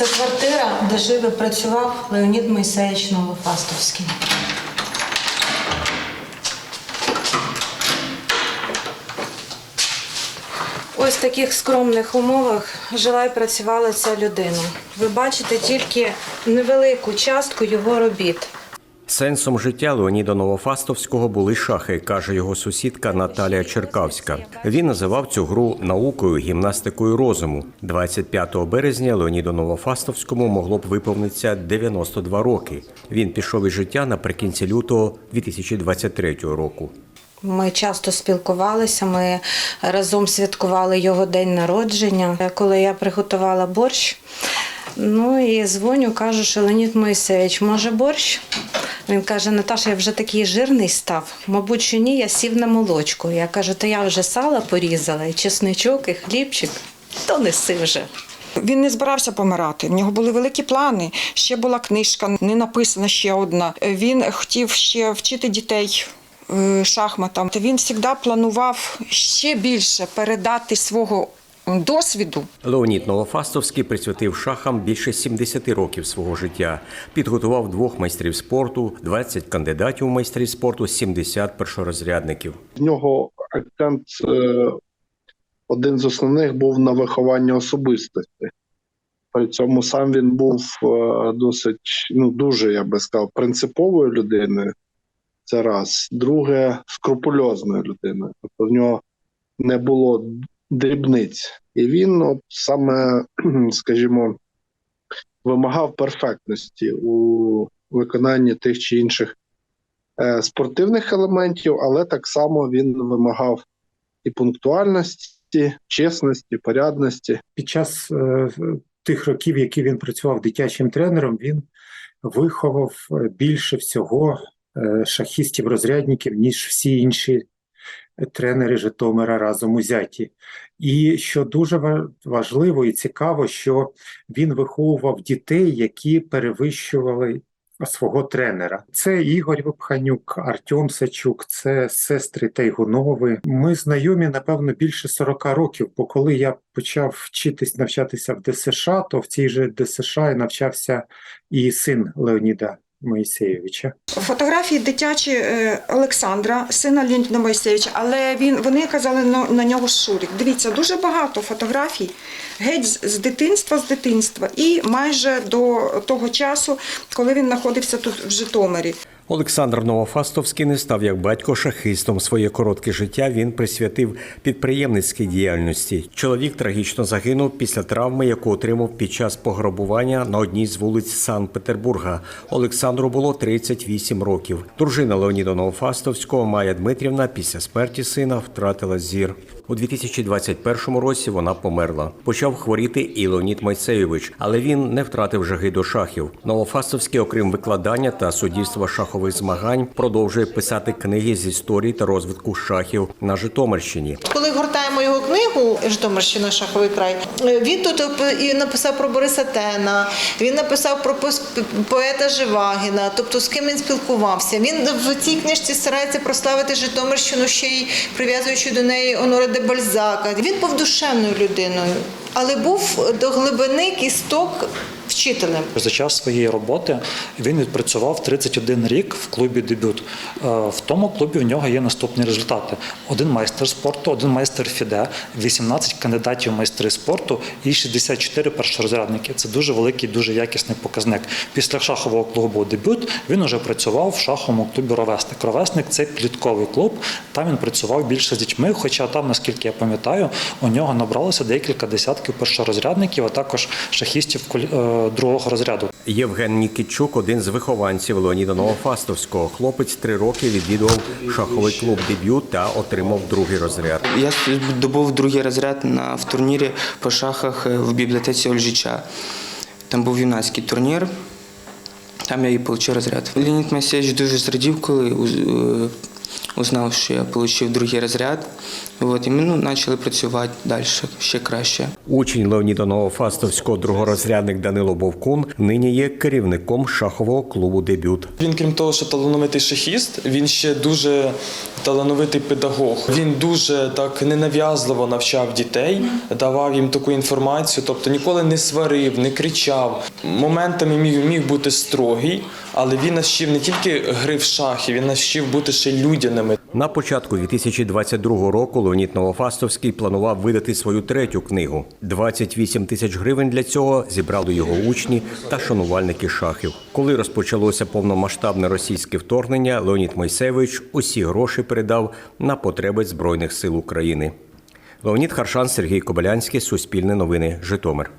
Це квартира, де жив і працював Леонід Мойсеєвич Новофастовський. Ось в таких скромних умовах жила і працювала ця людина. Ви бачите тільки невелику частку його робіт. Сенсом життя Леоніда Новофастовського були шахи, каже його сусідка Наталія Черкавська. Він називав цю гру наукою, гімнастикою розуму. 25 березня Леоніду Новофастовському могло б виповнитися 92 роки. Він пішов із життя наприкінці лютого 2023 року. Ми часто спілкувалися. Ми разом святкували його день народження, коли я приготувала борщ. Ну і дзвоню, кажу, що Леонід Моїсеєвич, може борщ? Він каже: Наташа, я вже такий жирний став. Мабуть, що ні, я сів на молочку. Я кажу, то я вже сало порізала, і чесничок, і хлібчик, то неси вже. Він не збирався помирати. В нього були великі плани. Ще була книжка, не написана ще одна. Він хотів ще вчити дітей. е, Шахматам. Він завжди планував ще більше передати свого досвіду Леонід Новофастовський присвятив шахам більше 70 років свого життя. Підготував двох майстрів спорту, 20 кандидатів у майстрів спорту, 70 першорозрядників. В нього акцент е, один з основних був на вихованні особистості. При цьому сам він був е, досить, ну дуже, я би сказав, принциповою людиною. Це раз. Друге, скрупульозною людиною. Тобто в нього не було дрібниць. І він, от саме, скажімо, вимагав перфектності у виконанні тих чи інших е, спортивних елементів, але так само він вимагав і пунктуальності, чесності, порядності. під час е, тих років, які він працював дитячим тренером, він виховав е, більше всього е, шахістів-розрядників, ніж всі інші тренери Житомира разом узяті. І що дуже важливо і цікаво, що він виховував дітей, які перевищували свого тренера. Це Ігор Випханюк, Артем Сачук, це сестри Тайгунови. Ми знайомі, напевно, більше 40 років, бо коли я почав вчитись навчатися в ДСШ, то в цій же ДСШ і навчався і син Леоніда Моїсеєвича. Фотографії дитячі е, Олександра, сина Леоніда Моїсеєвича, але він, вони казали на, на нього Шурик. Дивіться, дуже багато фотографій геть з, з дитинства, з дитинства і майже до того часу, коли він знаходився тут в Житомирі. Олександр Новофастовський не став як батько шахистом. Своє коротке життя він присвятив підприємницькій діяльності. Чоловік трагічно загинув після травми, яку отримав під час пограбування на одній з вулиць Санкт-Петербурга. Олександру було 38 років. Дружина Леоніда Новофастовського Майя Дмитрівна після смерті сина втратила зір. У 2021 році вона померла. Почав хворіти і Леонід Майцевич, але він не втратив жаги до шахів. Новофасовський, окрім викладання та суддівства шахових змагань, продовжує писати книги з історії та розвитку шахів на Житомирщині. Коли гортаємо книгу Житомирщина Шаховий край, е, він тут і написав про Бориса Тена, він написав про поета Живагіна, тобто з ким він спілкувався. Він в цій книжці старається прославити Житомирщину ще й прив'язуючи до неї Оноре де Бальзака. Він був душевною людиною, але був до глибини кісток вчителем. За час своєї роботи він відпрацював 31 рік в клубі дебют. Е, В тому клубі в нього є наступні результати: один майстер спорту, один майстер фіде, 18 кандидатів майстри спорту і 64 першорозрядники. Це дуже великий, дуже якісний показник. Після шахового клубу дебют він уже працював в шаховому клубі Ровесник. Ровесник це підлітковий клуб. Там він працював більше з дітьми. Хоча там, наскільки я пам'ятаю, у нього набралося декілька десятків першорозрядників, а також шахістів е, другого розряду. Євген Нікітчук, один з вихованців Леоніда Новофастовського. Хлопець три роки відвідував шаховий клуб дебют та отримав другий розряд. Я добув другий розряд на в турнірі по шахах е, в бібліотеці Ольжича. Там був юнацький турнір. Там я і отримав розряд. Леонід Моїсеєвич дуже зрадів, коли е, узнав, що я отримав другий розряд. От, і ми ну, почали працювати далі ще краще. Учень Леоніда Новофастовського другорозрядник Данило Бовкун нині є керівником шахового клубу Дебют. Він, крім того, що талановитий шахіст, він ще дуже талановитий педагог. Він дуже так ненав'язливо навчав дітей, давав їм таку інформацію, тобто ніколи не сварив, не кричав. Моментами міг, міг бути строгий, але він нас вчив не тільки гри в шахи, він нас вчив бути ще людяними. На початку 2022 року Леонід Новофастовський планував видати свою третю книгу. 28 тисяч гривень для цього зібрали його учні та шанувальники шахів. Коли розпочалося повномасштабне російське вторгнення, Леонід Мойсевич усі гроші передав на потреби Збройних сил України. Леонід Харшан, Сергій Кобилянський, Суспільне новини, Житомир.